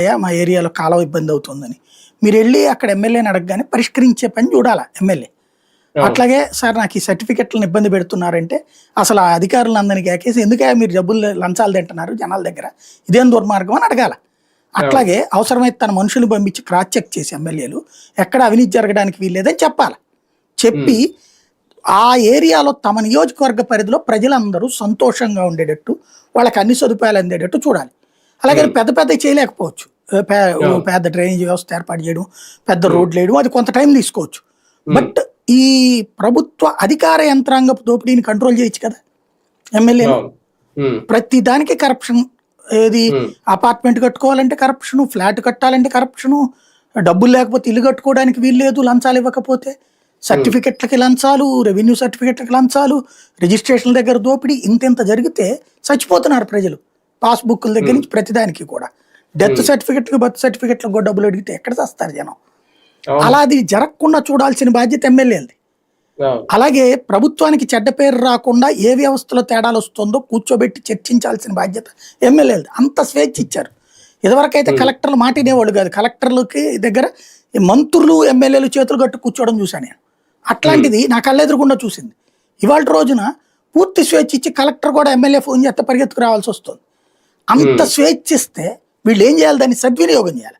"అయ్యా, మా ఏరియాలో కాలువ ఇబ్బంది అవుతుందని. మీరు వెళ్ళి అక్కడ ఎమ్మెల్యేని అడగగానే పరిష్కరించే పని చూడాలా ఎమ్మెల్యే అట్లాగే సార్ నాకు ఈ సర్టిఫికెట్లను ఇబ్బంది పెడుతున్నారంటే అసలు ఆ అధికారులందరికీ ఏకేసి ఎందుకే మీరు డబ్బులు లంచాలు తింటున్నారు జనాల దగ్గర? ఇదేం దుర్మార్గం అని అడగాల. అట్లాగే అవసరమైతే తన మనుషులు పంపించి క్రాస్ చెక్ చేసి ఎమ్మెల్యేలు ఎక్కడ అవినీతి జరగడానికి వీల్లేదని చెప్పాలి. చెప్పి ఆ ఏరియాలో తమ నియోజకవర్గ పరిధిలో ప్రజలందరూ సంతోషంగా ఉండేటట్టు వాళ్ళకి అన్ని సదుపాయాలు అందేటట్టు చూడాలి. అలాగే పెద్ద పెద్ద చేయలేకపోవచ్చు. పెద్ద డ్రైనేజ్ వ్యవస్థ ఏర్పాటు చేయడం పెద్ద రోడ్లు వేయడం అది కొంత టైం తీసుకోవచ్చు. బట్ ఈ ప్రభుత్వ అధికార యంత్రాంగపు దోపిడీని కంట్రోల్ చేయొచ్చు కదా ఎమ్మెల్యే ప్రతి దానికి కరప్షన్ ఏది అపార్ట్మెంట్ కట్టుకోవాలంటే కరప్షను ఫ్లాట్ కట్టాలంటే కరప్షను డబ్బులు లేకపోతే ఇల్లు కట్టుకోవడానికి వీల్లేదు లంచాలు ఇవ్వకపోతే సర్టిఫికెట్లకి లంచాలు రెవెన్యూ సర్టిఫికెట్లకి లంచాలు రిజిస్ట్రేషన్ దగ్గర దోపిడీ ఇంతెంత జరిగితే చచ్చిపోతున్నారు ప్రజలు పాస్బుక్ల దగ్గర నుంచి ప్రతిదానికి కూడా. డెత్ సర్టిఫికెట్కి బర్త్ సర్టిఫికెట్లకు కూడా డబ్బులు అడిగితే ఎక్కడ చేస్తారు జనం. అలా అది జరగకుండా చూడాల్సిన బాధ్యత ఎమ్మెల్యేలది అవును. అలాగే ప్రభుత్వానికి చెడ్డ పేరు రాకుండా ఏ వ్యవస్థలో తేడాలు వస్తుందో కూర్చోబెట్టి చర్చించాల్సిన బాధ్యత ఎమ్మెల్యేలు అంత స్వేచ్ఛ ఇచ్చారు. ఇదివరకైతే కలెక్టర్లు మాట కాదు. కలెక్టర్లకి దగ్గర ఈ మంత్రులు ఎమ్మెల్యేలు చేతులు కట్టు కూర్చోవడం చూశాను నేను. అట్లాంటిది నా కళ్ళెదురకుండా చూసింది. ఇవాళ రోజున పూర్తి స్వేచ్ఛ ఇచ్చి కలెక్టర్ కూడా ఎమ్మెల్యే ఫోన్ చేస్తే పరిగెత్తుకు రావాల్సి వస్తుంది. అంత స్వేచ్ఛ ఇస్తే వీళ్ళు ఏం చేయాలి? దాన్ని సద్వినియోగం చేయాలి.